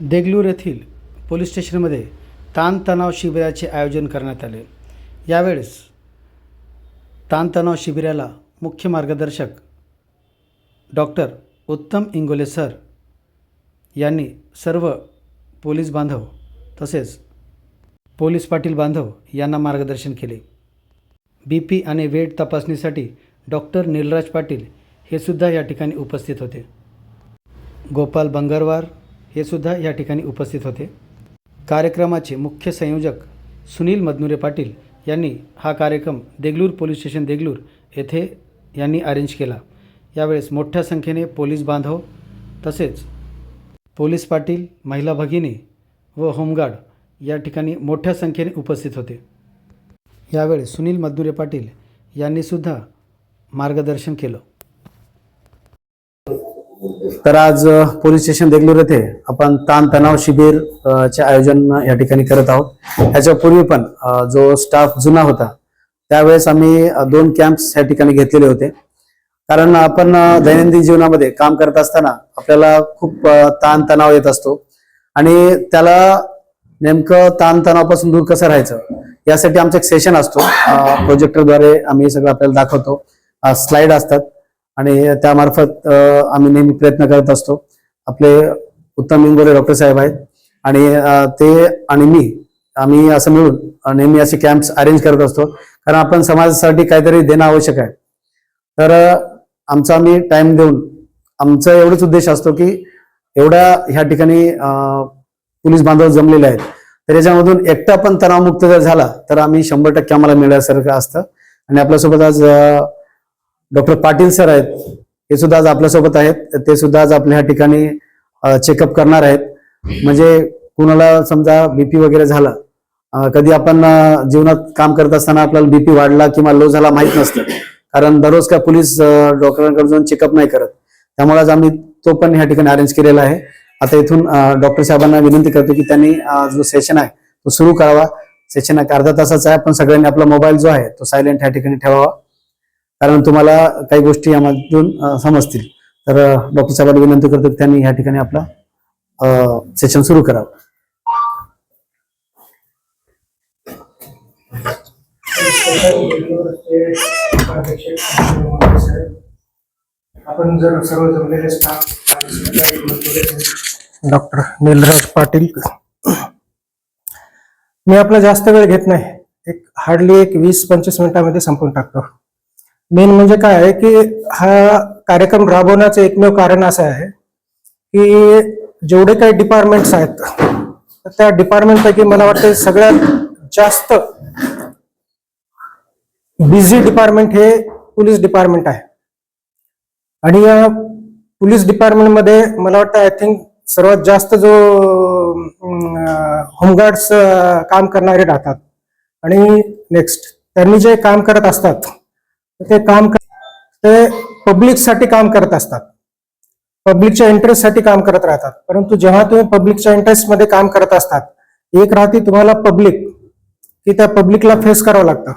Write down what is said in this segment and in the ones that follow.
देगलूर येथील पोलीस स्टेशनमध्ये ताणतणाव शिबिराचे आयोजन करण्यात आले. यावेळेस ताणतणाव शिबिराला मुख्य मार्गदर्शक डॉक्टर उत्तम इंगोले सर यांनी सर्व पोलीस बांधव तसेच पोलीस पाटील बांधव यांना मार्गदर्शन केले. बी पी आणि वेट तपासणीसाठी डॉक्टर नीलराज पाटील हे सुद्धा या ठिकाणी उपस्थित होते. गोपाल बंगरवार हे सुद्धा या ठिकाणी उपस्थित होते. कार्यक्रमाचे मुख्य संयोजक सुनील मदनुरे पाटील यांनी हा कार्यक्रम देगलूर पोलीस स्टेशन देगलूर येथे यांनी अरेंज केला. यावेळेस मोठ्या संख्येने पोलीस बांधव तसेच पोलीस पाटील महिला भगिनी व होमगार्ड या ठिकाणी मोठ्या संख्येने उपस्थित होते. यावेळेस सुनील मदनुरे पाटील यांनीसुद्धा मार्गदर्शन केलं. तर आज पोलीस स्टेशन देगलूर येथे आपण ताणतणाव शिबिर चे आयोजन या ठिकाणी करत आहोत. ह्याच्यापूर्वी पण जो स्टाफ जुना होता त्यावेळेस आम्ही दोन कॅम्प्स या ठिकाणी घेतलेले होते. कारण आपण दैनंदिन जीवनामध्ये काम करत असताना आपल्याला खूप ताणतणाव येत असतो. आणि त्याला नेमकं ताणतणावापासून दूर कसं राहायचं यासाठी आमचं एक सेशन असतो. प्रोजेक्टरद्वारे आम्ही सगळं आपल्याला दाखवतो. स्लाइड असतात. आणि त्यामार्फत आम्ही नेहमी प्रयत्न करत असतो. आपले उत्तम इंगोले डॉक्टर साहेब आहेत आणि ते आणि मी आम्ही असं मिळून नेहमी असे कॅम्प्स अरेंज करत असतो. कारण आपण समाजासाठी काहीतरी देणं आवश्यक आहे. तर आमचा आम्ही टाइम देऊन आमचा एवढंच उद्देश असतो की एवढ्या ह्या ठिकाणी पोलीस बांधव जमलेले आहेत. तर याच्यामधून एकटा पण तणावमुक्त जर झाला तर आम्ही शंभर टक्के आम्हाला मिळाल्यासारखं असतं. आणि आपल्यासोबत आज डॉक्टर पाटील सर आहेत. हे सुद्धा आज आपल्यासोबत आहेत. ते सुद्धा आज आपल्या ह्या ठिकाणी चेकअप करणार आहेत. म्हणजे कुणाला समजा बीपी वगैरे झाला कधी आपण जीवनात काम करत असताना आपल्याला बीपी वाढला किंवा लो झाला माहीत नसतं. कारण दररोज काय पोलीस अ, डॉक्टरांकडे जाऊन चेकअप नाही करत. त्यामुळे आज आम्ही तो पण ह्या ठिकाणी अरेंज केलेला आहे. आता इथून डॉक्टर साहेबांना विनंती करतो की त्यांनी जो सेशन आहे तो सुरू करावा. सेशन एक अर्धा तासाचा आहे पण सगळ्यांनी आपला मोबाईल जो आहे तो सायलेंट ह्या ठिकाणी ठेवावा. कारण तुम्हाला काही गोष्टी यामधून समजतील. तर डॉक्टर साहेबांना विनंती करतो त्यांनी ह्या ठिकाणी आपला सेशन सुरू करावं. आपण जर सर्व जमलेले स्टाफ डॉक्टर नीलराज पाटील. मी आपला जास्त वेळ घेत नाही. एक हार्डली एक वीस पंचवीस मिनिटामध्ये संपून टाकतो. मेन म्हणजे काय आहे की हा कार्यक्रम राबवण्याचं एकमेव कारण असं आहे की जेवढे काही डिपार्टमेंट्स आहेत तर त्या डिपार्टमेंटपैकी मला वाटतं सगळ्यात जास्त बिझी डिपार्टमेंट हे पोलीस डिपार्टमेंट आहे. आणि या पोलीस डिपार्टमेंटमध्ये मला वाटतं आय थिंक सर्वात जास्त जो होमगार्ड्स काम करणारे राहतात. आणि नेक्स्ट त्यांनी जे काम करत असतात ते काम ते पब्लिकसाठी काम करत असतात. पब्लिकच्या इंटरेस्टसाठी काम करत राहतात. परंतु जेव्हा तुम्ही पब्लिकच्या इंटरेस्टमध्ये काम करत असतात एक राहते तुम्हाला पब्लिक की त्या पब्लिकला फेस करावं लागतं.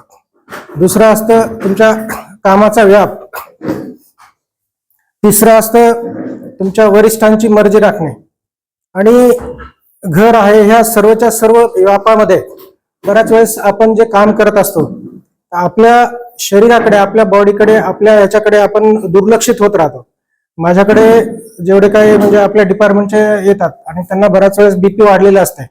दुसरं असतं तुमच्या कामाचा व्याप. तिसरं असतं तुमच्या वरिष्ठांची मर्जी राखणे. आणि घर आहे ह्या सर्वच्या सर्व व्यापामध्ये बऱ्याच वेळेस आपण जे काम करत असतो आपल्या शरीराकडे आपल्या बॉडीकडे आपल्या याच्याकडे आपण दुर्लक्षित होत राहतो. माझ्याकडे जेवढे काही म्हणजे आपल्या डिपार्टमेंटचे येतात आणि त्यांना बऱ्याच वेळेस बीपी वाढलेले असते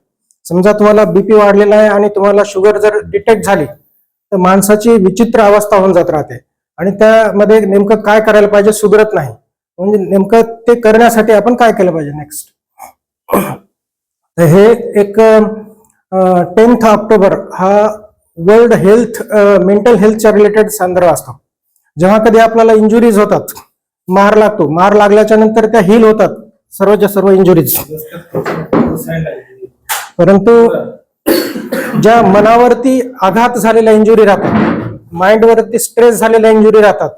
समजा तुम्हाला बीपी वाढलेला आहे आणि तुम्हाला शुगर जर डिटेक्ट झाली तर माणसाची विचित्र अवस्था होऊन जात राहते. आणि त्यामध्ये नेमकं काय करायला पाहिजे सुधरत नाही. म्हणजे नेमकं ते करण्यासाठी आपण काय केलं पाहिजे नेक्स्ट तर हे एक टेन्थ ऑक्टोबर हा वर्ल्ड हेल्थ मेंटल हेल्थच्या रिलेटेड संदर्भ असतो. जेव्हा कधी आपल्याला इंजुरीज होतात मार लागतो मार लागल्याच्या नंतर त्या हील होतात सर्वच्या सर्व इंजुरीज परंतु ज्या मनावरती आघात झालेल्या इंजुरी राहतात माइंडवरती स्ट्रेस झालेल्या इंजुरी राहतात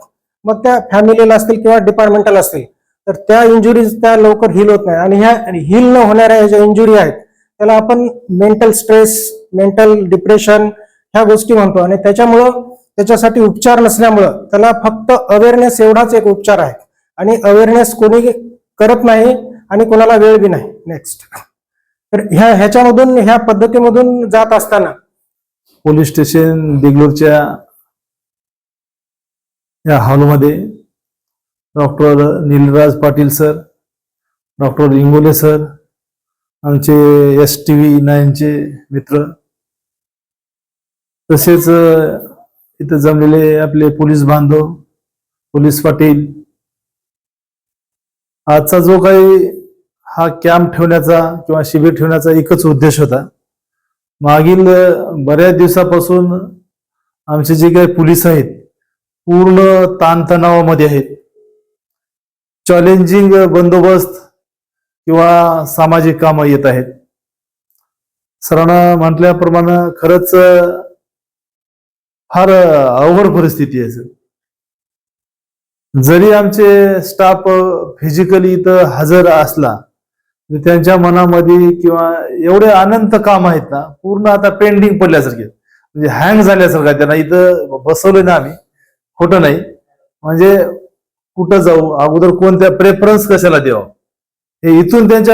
मग त्या फॅमिलीला असतील किंवा डिपार्टमेंटल असतील तर त्या इंजुरीज त्या लवकर हील होत नाही. आणि ह्या हील न होणाऱ्या ज्या इंजुरी आहेत त्याला आपण मेंटल स्ट्रेस मेंटल डिप्रेशन ह्या गोष्टी म्हणतो. आणि त्याच्यामुळं त्याच्यासाठी उपचार नसल्यामुळं त्याला फक्त अवेअरनेस एवढाच एक उपचार आहे. आणि अवेअरनेस कोणी करत नाही आणि कोणाला वेळ बी नाही. नेक्स्ट तर ह्या ह्याच्यामधून ह्या पद्धतीमधून जात असताना पोलीस स्टेशन देगलूरच्या या हॉलमध्ये doctor Nilraj Patil sir doctor Ingole sir आमचे एस टी व्ही नाईनचे मित्र तसेच इथं जमलेले आपले पोलीस बांधव पोलीस पाटील आजचा जो काही हा कॅम्प ठेवण्याचा किंवा शिबिर ठेवण्याचा एकच उद्देश होता. मागील बऱ्याच दिवसापासून आमचे जे काही पोलीस आहेत पूर्ण ताणतणावामध्ये आहेत. चॅलेंजिंग बंदोबस्त किंवा सामाजिक कामं येत आहेत. सरांना म्हटल्याप्रमाणे खरंच फार अवघड परिस्थिती आहे सर. जरी आमचे स्टाफ फिजिकली इथं हजर असला त्यांच्या मनामध्ये किंवा एवढे अनंत काम आहेत ना पूर्ण आता पेंडिंग पडल्यासारखे. म्हणजे हँग झाल्यासारखं त्यांना. इथं बसवलं ना आम्ही. खोटं नाही. म्हणजे कुठं जाऊ? अगोदर कोणत्या प्रेफरन्स कशाला द्यावं? हे इथून त्यांच्या